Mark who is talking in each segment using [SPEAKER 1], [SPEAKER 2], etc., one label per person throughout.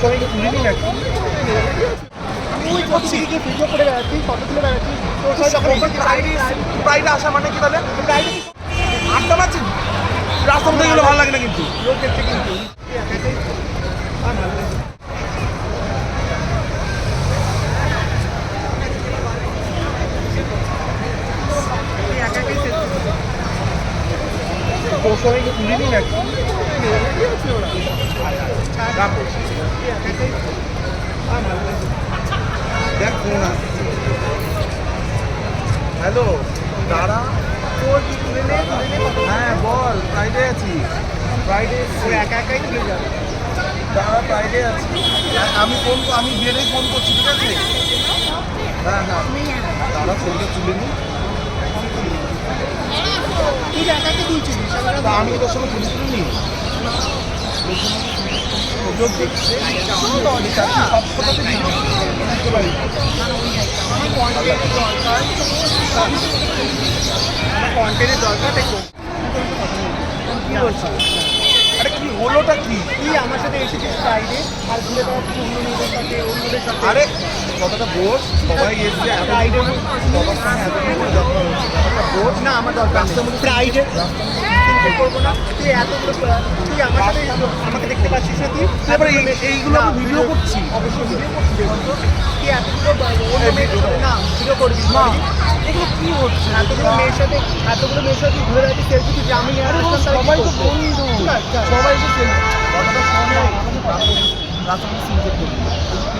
[SPEAKER 1] সবাইকে তুলিনি
[SPEAKER 2] ওই করছি ভিডিও করে বেড়াচ্ছি ফটো তুলে বেড়াচ্ছি। তোর সাথে যখন
[SPEAKER 1] ফ্রাইডে আসা মানে কি তাহলে?
[SPEAKER 2] ফ্রাইডে
[SPEAKER 1] আড্ডা মারছি রাস্তা মধ্যে ভালো লাগে না কিন্তু।
[SPEAKER 2] লোক দেখছে কিন্তু। তুই। তুই
[SPEAKER 1] সবাইকে তুলিনি নাকি দেখ ফোন আসছে হ্যালো দাঁড়া
[SPEAKER 2] তোর কি তুলে নে তুলে নে
[SPEAKER 1] হ্যাঁ বল। ফ্রাইডে আছি ফ্রাইডে
[SPEAKER 2] তুই একা একাই তুলে যাবে
[SPEAKER 1] দাঁড়া ফ্রাইডে আছি আমি ফোন আমি গেলেই ফোন করছি ঠিক আছে হ্যাঁ হ্যাঁ দাঁড়া ফোনটা তুলে নি আমি তোর সঙ্গে তুলে তুলে লোক দেখছে
[SPEAKER 2] কন্টেন্টের দরকার
[SPEAKER 1] কি বলছো আরে কি হলোটা কি
[SPEAKER 2] তুই আমার সাথে এসেছিস ফ্রাইডে আর ঘুরে বেড়াচ্ছিস অন্য মেয়েদের সাথে অন্যদের সাথে
[SPEAKER 1] আরে কথাটা বোঝ সবাই এসছে
[SPEAKER 2] ফ্রাইডে
[SPEAKER 1] সবার হচ্ছে বোঝ
[SPEAKER 2] না আমার দরকার ফ্রাইডে করব না। তুই এতগুলো তুই আমার সাথে আমাকে দেখতে পাচ্ছিস না তুই?
[SPEAKER 1] তারপরে এইগুলো আমি ভিডিও করছি।
[SPEAKER 2] অবশ্যই ভিডিও করছিস তুই এতগুলো অন্য সাথে না ভিডিও করবি
[SPEAKER 1] না এগুলো কি হচ্ছে?
[SPEAKER 2] এতগুলো মেয়ের সাথে এতগুলো মেয়ের সাথে ঘুরে বেড়াচ্ছিস সেলফি তুই আমি আর
[SPEAKER 1] সবাই তো বন্ধু।
[SPEAKER 2] চল, চল।
[SPEAKER 1] সবাই তো চেনে। কথাটা শোনে রাস্তাটা সিনচেক করবি।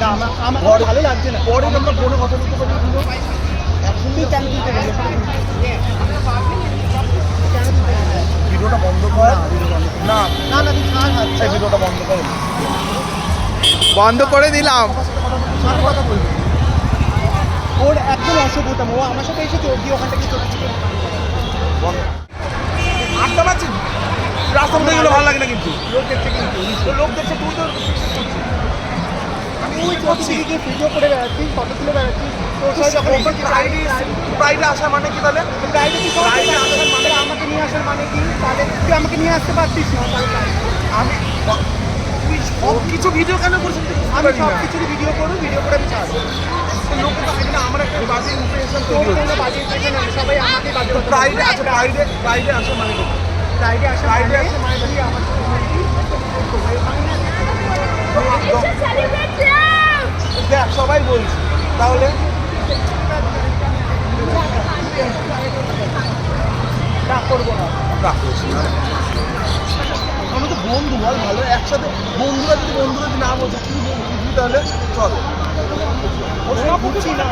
[SPEAKER 2] না আমার আমার ভালো লাগছে না।
[SPEAKER 1] পরে আমরা ফোনে কথা বলতে পারি না।
[SPEAKER 2] না না তুই
[SPEAKER 1] ভিডিওটা বন্ধ কর
[SPEAKER 3] বন্ধ করে দিলাম।
[SPEAKER 2] কথা বলবি ওর একদম অসভ্যতাম ও আমার সাথে এসে চোখ দিয়ে ওখান থেকে চলে।
[SPEAKER 1] আড্ডা মারছি রাস্তা মধ্যে গেলে ভালো লাগে না কিন্তু।
[SPEAKER 2] লোক দেখছে কিন্তু
[SPEAKER 1] লোক দেখছে তুই তো
[SPEAKER 2] ওই করছি ভিডিও করে বেড়াচ্ছি ফটো তুলে বেড়াচ্ছি তোর সাথে যখন
[SPEAKER 1] ফ্রাইডে ফ্রাইডে আসা মানে কি তাহলে
[SPEAKER 2] তুই মানে আমাকে নিয়ে আসার মানে কি তাহলে তুই আমাকে নিয়ে আসতে পারতিস না
[SPEAKER 1] আমি তুই সব কিছু ভিডিও কেন করছিস বুঝতে
[SPEAKER 2] আমি সব কিছুরই ভিডিও করব ভিডিও করে আমি ছাড়বো
[SPEAKER 1] লোক আমার একটা বাজে ইমপ্রেশন
[SPEAKER 2] তৈরি
[SPEAKER 1] হচ্ছে
[SPEAKER 2] বাজে ইমপ্রেশন সবাই আমাকে বাজে
[SPEAKER 1] ফ্রাইডে আচ্ছা ফ্রাইডে ফ্রাইডে আসা মানে কি?
[SPEAKER 2] ফ্রাইডে আসা ফ্রাইডে
[SPEAKER 1] আসা
[SPEAKER 2] মানে তুই আমার
[SPEAKER 1] দেখ সবাই বলছি তাহলে আমরা তো বন্ধু বল ভালো একসাথে বন্ধুরা যদি বন্ধুরা যদি না বলছে কি বুঝবি তাহলে চল
[SPEAKER 2] বুঝছি না